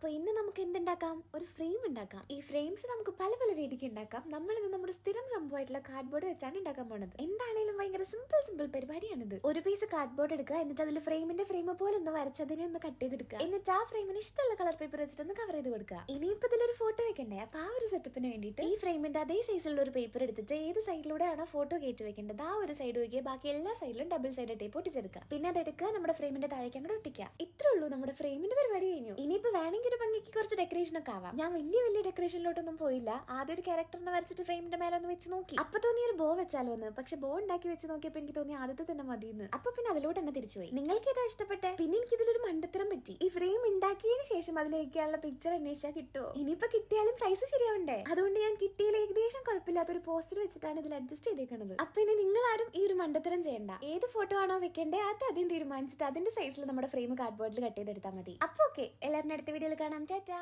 അപ്പൊ ഇന്ന് നമുക്ക് എന്തുണ്ടാക്കാം? ഒരു ഫ്രെയിം ഉണ്ടാക്കാം. ഈ ഫ്രെയിംസ് നമുക്ക് പല പല രീതിക്ക് ഉണ്ടാക്കാം. നമ്മൾ ഇത് നമ്മുടെ സ്ഥിരം സംഭവമായിട്ടുള്ള കാർഡ്ബോർഡ് വെച്ചാണ് ഉണ്ടാക്കാൻ പോണത്. എന്താണേലും ഭയങ്കര സിമ്പിൾ സിമ്പിൾ പരിപാടിയാണിത്. ഒരു പീസ് കാർഡ്ബോർഡ് എടുക്കുക എന്നിട്ട് അതിൽ ഫ്രെയിമിന്റെ ഫ്രെയിം പോലെ ഒന്ന് വരച്ച് അതിനെ ഒന്ന് കട്ട് ചെയ്തെടുക്കുക. എന്നിട്ട് ആ ഫ്രെയിമിന് ഇഷ്ടമുള്ള കളർ പേപ്പർ വെച്ചിട്ട് ഒന്ന് കവർ ചെയ്ത് കൊടുക്കുക. ഇനിയിപ്പോ ഇതിലൊരു ഫോട്ടോ വെക്കണ്ടേ? അപ്പൊ ആ ഒരു സെറ്റപ്പിന് വേണ്ടിയിട്ട് ഈ ഫ്രെയിമിന്റെ അതേ സൈസിലുള്ള ഒരു പേപ്പർ എടുത്തിട്ട് ഏത് സൈഡിലൂടെയാണോ ഫോട്ടോ കയറ്റി വെക്കേണ്ടത് ആ ഒരു സൈഡ് ഒഴികെ ബാക്കി എല്ലാ സൈഡിലും ഡബിൾ സൈഡ് ടേപ്പ് ഒട്ടിച്ചെടുക്കുക. പിന്നെ അതെടുക്കുക നമ്മുടെ ഫ്രെയിമിന്റെ താഴേക്ക് അങ്ങോട്ട് ഒട്ടിക്കുക. ഇത്രേ ഉള്ളൂ നമ്മുടെ ഫ്രെയിമിന്റെ പരിപാടി കഴിഞ്ഞു. ഇനിയിപ്പോ വേണമെങ്കിൽ ഒരു ഭംഗിക്ക് കുറച്ച് ഡെക്കറേഷൻ ഒക്കെ ആവാം. ഞാൻ വലിയ വലിയ ഡെക്കറേഷനിലോട്ടൊന്നും പോയില്ല. ആദ്യം ഒരു ക്യാരക്ടറിനെ വരച്ചിട്ട് ഫ്രെയിമിന്റെ മേലെ ഒന്ന് വെച്ച് നോക്കി. അപ്പൊ തോന്നിയ ഒരു ബോ വെച്ചാലോ എന്ന്. പക്ഷെ ബോ ഉണ്ടാക്കി വെച്ച് നോക്കിയപ്പോ എനിക്ക് തോന്നി ആദ്യത്തെ തന്നെ മതിയെന്ന്. അപ്പൊ പിന്നെ അതിലോട്ട് തന്നെ തിരിച്ചുപോയി നിങ്ങൾക്ക് ഏതാ ഇഷ്ടപ്പെട്ടെ? പിന്നെ എനിക്ക് ഇതിലൊരു മണ്ടത്തരം പറ്റി. ഈ ഫ്രെയിം ഉണ്ടാക്കിയതിന് ശേഷം അതിലേക്കാനുള്ള പിക്ചർ അന്വേഷിച്ചാൽ കിട്ടുമോ ഇനിയിപ്പോ കിട്ടിയാലും സൈസ് ശരിയാവണ്ടേ? അതുകൊണ്ട് ഞാൻ കിട്ടിയാൽ ഏകദേശം കുഴപ്പമില്ലാത്ത ഒരു പോസ്റ്റർ വെച്ചിട്ടാണ് ഇതിൽ അഡ്ജസ്റ്റ് ചെയ്തേക്കുന്നത് അപ്പൊ ഇനി നിങ്ങൾ ആരും ഈ ഒരു മണ്ടത്തരം ചെയ്യണ്ട. ഏത് ഫോട്ടോ ആണോ വെക്കേണ്ടത് അത് ആദ്യം തീരുമാനിച്ചിട്ട് അതിന്റെ സൈസിൽ നമ്മുടെ ഫ്രെയിം കാർഡ്ബോർഡിൽ കട്ട് ചെയ്തെടുത്താൽ മതി. അപ്പൊ ഓക്കെ എല്ലാവരും അടുത്ത വീഡിയോയിൽ കാണാം. ടാറ്റാ.